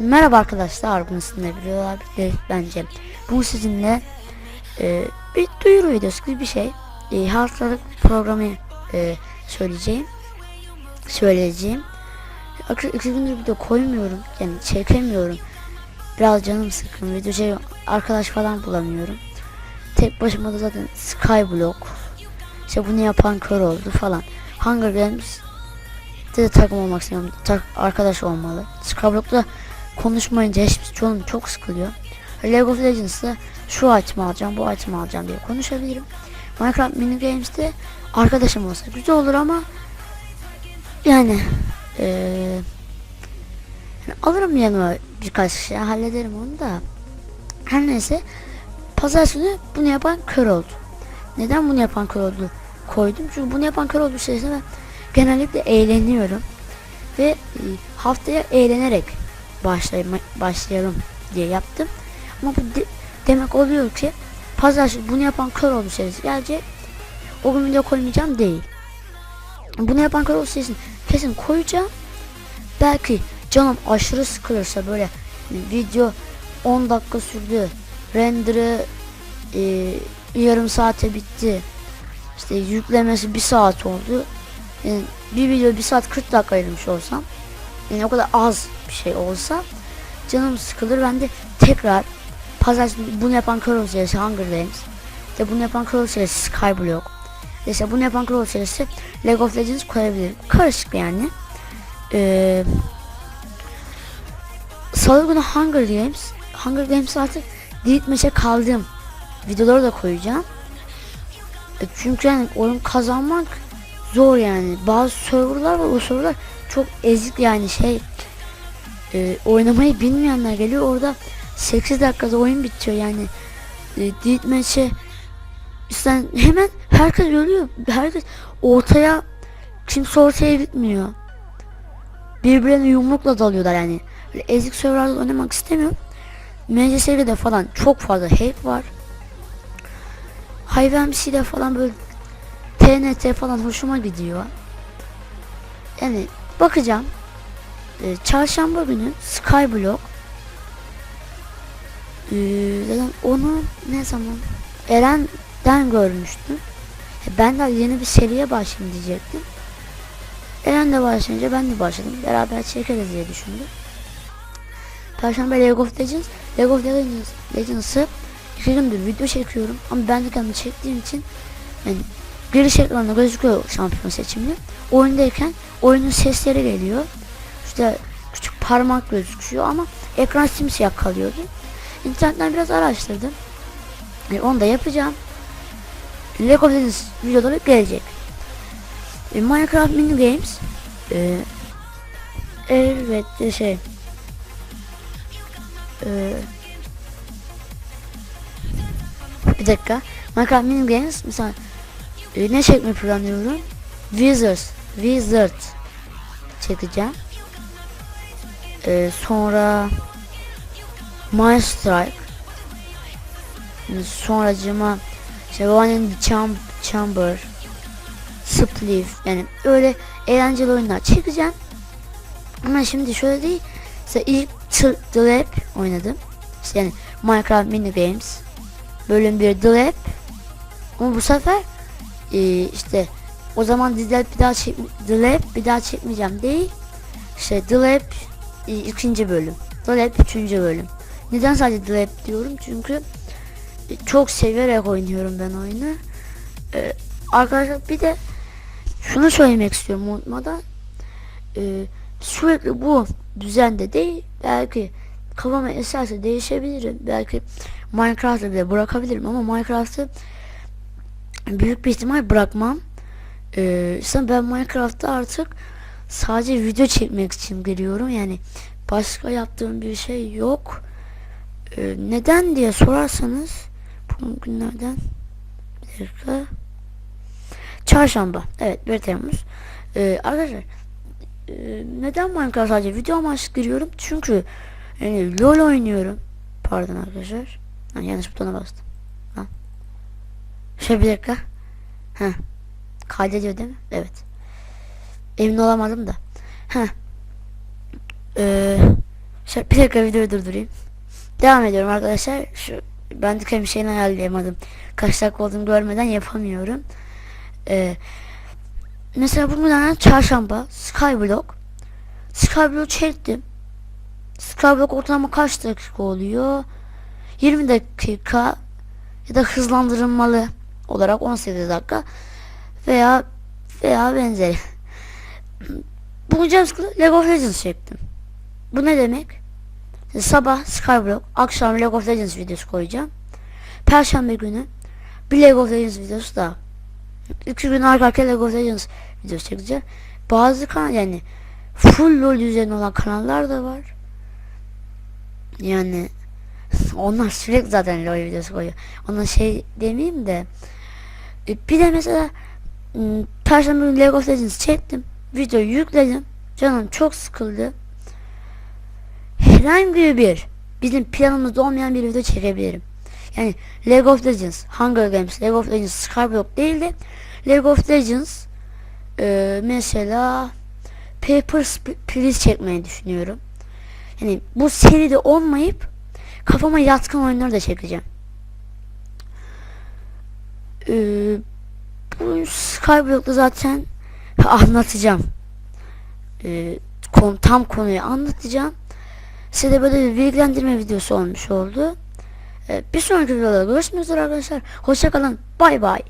Merhaba arkadaşlar, bugün sizinle birlikte bence. Bugün sizinle e, bir duyuru videosu gibi bir şey. E, haftalık programı e, söyleyeceğim. Söyleyeceğim. İki gündür video koymuyorum, yani çekemiyorum. Biraz canım sıkkın, video şey, arkadaş falan bulamıyorum. Tek başıma da zaten Skyblock. İşte bunu yapan kör oldu falan. Hunger Games de takım olmak istiyorum. Tak, arkadaş olmalı. Skyblock'ta konuşmayınca hiç canım çok sıkılıyor. League of Legends'da şu açımı alacağım, bu açımı alacağım diye konuşabilirim. Minecraft Mini Games'te arkadaşım olsa güzel olur ama yani yani alırım yanıma birkaç şey hallederim onu da. Her neyse pazar günü bunu yapan kör oldu. Neden bunu yapan kör oldu koydum? Çünkü bunu yapan kör oldu şeyse ben genellikle eğleniyorum. Ve e, haftaya eğlenerek başlayma, başlayalım diye yaptım. Ama bu de- demek oluyor ki pazar günü bunu yapan kör oldu serisi gelecek. O gün video koymayacağım değil. Bunu yapan kör oldu serisini kesin koyacağım. Belki canım aşırı sıkılırsa böyle video 10 dakika sürdü. Render'ı e, yarım saate bitti. İşte yüklemesi bir saat oldu. Yani bir video bir saat 40 dakika ayırmış olsam yani o kadar az bir şey olsa canım sıkılır. Ben de tekrar pazar günü bunu yapan Crow serisi Hunger Games. İşte bunu yapan Crow serisi Skyblock. İşte bunu yapan Crow serisi League of Legends koyabilirim karışık yani. Ee, Salı günü Hunger Games. Hunger Games artık delete kaldım. Videoları da koyacağım. E, çünkü yani oyun kazanmak zor yani. Bazı serverlar var o serverlar çok ezik yani şey e, oynamayı bilmeyenler geliyor. Orada 8 dakikada oyun bitiyor yani. E, Death Match'e sen hemen herkes ölüyor. Herkes ortaya kimse ortaya bitmiyor birbirlerine yumrukla dalıyorlar yani. Böyle ezik serverlarda oynamak istemiyorum. MCS'de falan çok fazla hack var. Hayvan de falan böyle TNT falan hoşuma gidiyor. Yani bakacağım. Ee, çarşamba günü Skyblock. Ee, onu ne zaman Eren'den görmüştüm. E, Ben de yeni bir seriye başlayayım diyecektim. Eren de başlayınca ben de başladım. Beraber çekeriz diye düşündüm. Perşembe League of Legends. League of Legends Legends'ı iki video çekiyorum. Ama ben de kendim çektiğim için yani giriş ekranında gözüküyor şampiyon seçimi. Oyundayken oyunun sesleri geliyor. İşte küçük parmak gözüküyor ama ekran simsiyah kalıyordu. İnternetten biraz araştırdım. E, onu da yapacağım. League of Legends videoları gelecek. E, Minecraft Mini Games e, elbette şey e, bir dakika Minecraft Mini Games mesela e, ne çekmeyi planlıyorum? Wizards, Wizard çekeceğim. E, sonra My Strike. Sonra cıma işte One in the Cham Chamber Spliff yani öyle eğlenceli oyunlar çekeceğim. Ama şimdi şöyle değil. Mesela ilk The Lab oynadım. İşte yani Minecraft Mini Games bölüm 1 The Lab. Ama bu sefer e, işte o zaman diziler bir daha çek Lab bir daha çekmeyeceğim değil. İşte Lab e, ikinci bölüm. Lab üçüncü bölüm. Neden sadece Lab diyorum? Çünkü e, çok severek oynuyorum ben oyunu. E, arkadaşlar bir de şunu söylemek istiyorum unutmadan. E, sürekli bu düzende değil. Belki kafama eserse değişebilirim. Belki Minecraft'ı bile bırakabilirim ama Minecraft'ı büyük bir ihtimal bırakmam. Ee, ben Minecraft'ta artık sadece video çekmek için giriyorum. Yani başka yaptığım bir şey yok. Ee, neden diye sorarsanız bugün günlerden bir dakika. Çarşamba. Evet 1 Temmuz. Ee, arkadaşlar e, neden Minecraft sadece video amaçlı giriyorum? Çünkü yani LOL oynuyorum. Pardon arkadaşlar. Ha, yanlış butona bastım. Şöyle bir dakika. Ha. Kaydediyor değil mi? Evet. Emin olamadım da. Ha. Ee, Şöyle bir dakika videoyu durdurayım. Devam ediyorum arkadaşlar. Şu ben de bir şeyini ayarlayamadım. Kaç dakika olduğunu görmeden yapamıyorum. Ee, mesela bugün çarşamba Skyblock. Skyblock çektim. Skyblock ortalama kaç dakika oluyor? 20 dakika ya da hızlandırılmalı olarak 18 dakika veya veya benzeri. Canım sıkıldı, Lego Legends çektim. Bu ne demek? Sabah Skyblock, akşam Lego Legends videosu koyacağım. Perşembe günü bir Lego Legends videosu daha. İki gün arka arkaya Lego Legends videosu çekeceğim. Bazı kanal yani full LoL üzerine olan kanallar da var. Yani onlar sürekli zaten LoL videosu koyuyor. Ona şey demeyeyim de bir de mesela Perşembe günü Lego of Legends çektim. Videoyu yükledim. Canım çok sıkıldı. Herhangi bir bizim planımızda olmayan bir video çekebilirim. Yani Lego of Legends, Hunger Games, Lego of Legends, Skyblock değil de Lego of Legends e, mesela Papers, Please çekmeyi düşünüyorum. Yani bu seride olmayıp kafama yatkın oyunları da çekeceğim. Ee, bu Skyblock'ta zaten anlatacağım. Ee, kon, tam konuyu anlatacağım. Size de böyle bir bilgilendirme videosu olmuş oldu. Ee, bir sonraki videoda görüşmek üzere arkadaşlar. Hoşçakalın. Bay bay.